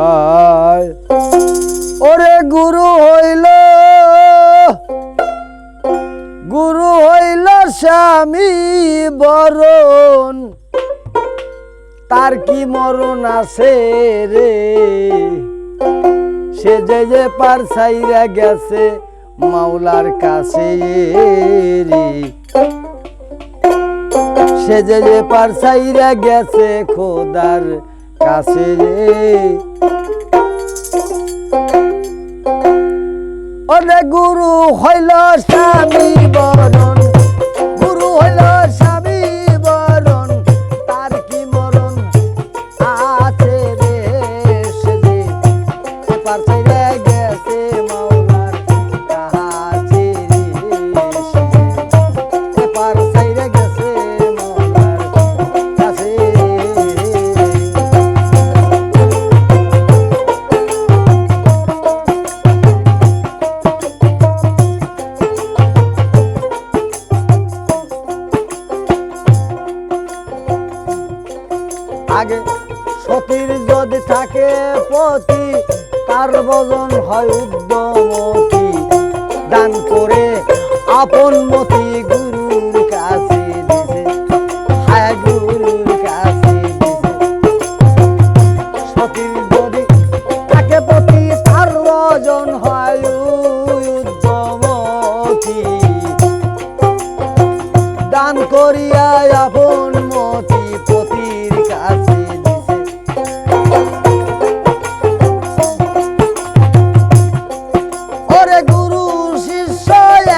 ভাই। ওরে গুরু হইল গুরু হইল স্বামী বরণ। তার কি মরণ আছে রে? সে যে যে পারসাইরা গেছে মাওলার কাছে রে। সে যে যে পারসাইরা গেছে খোদার কাছে রে। আগে সতীর যদি থাকে পতি, তার বজন হয় উদ্যমতি। দান করে আপন মতি গুরুর কাছে দিছে। হায় গুরুর কাছে দিছে। সতীর যদি থাকে পতি, তার বজন হয় উদ্যমতি। দান করিয়া আপন মতি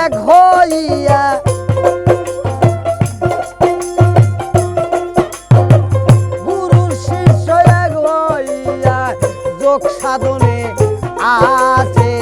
এক হইয়া। গুরু শিষ্য এক হইয়া যোগ সাধনে আছে।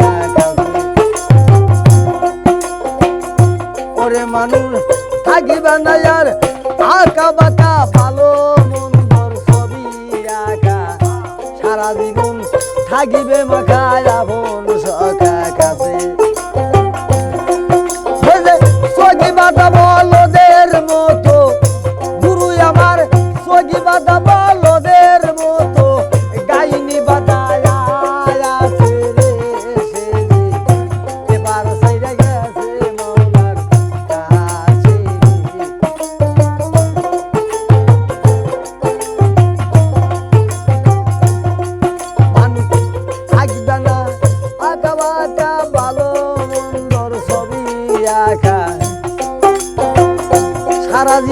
মানুষ থাকিবে না আর আঁকা বাঁকা ভালো মন্দর ছবি আঁকা। সারা জীবন থাকিবে মাখা সখা।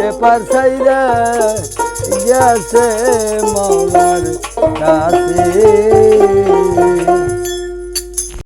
এবার সাইরে গেছে মামার কাছে।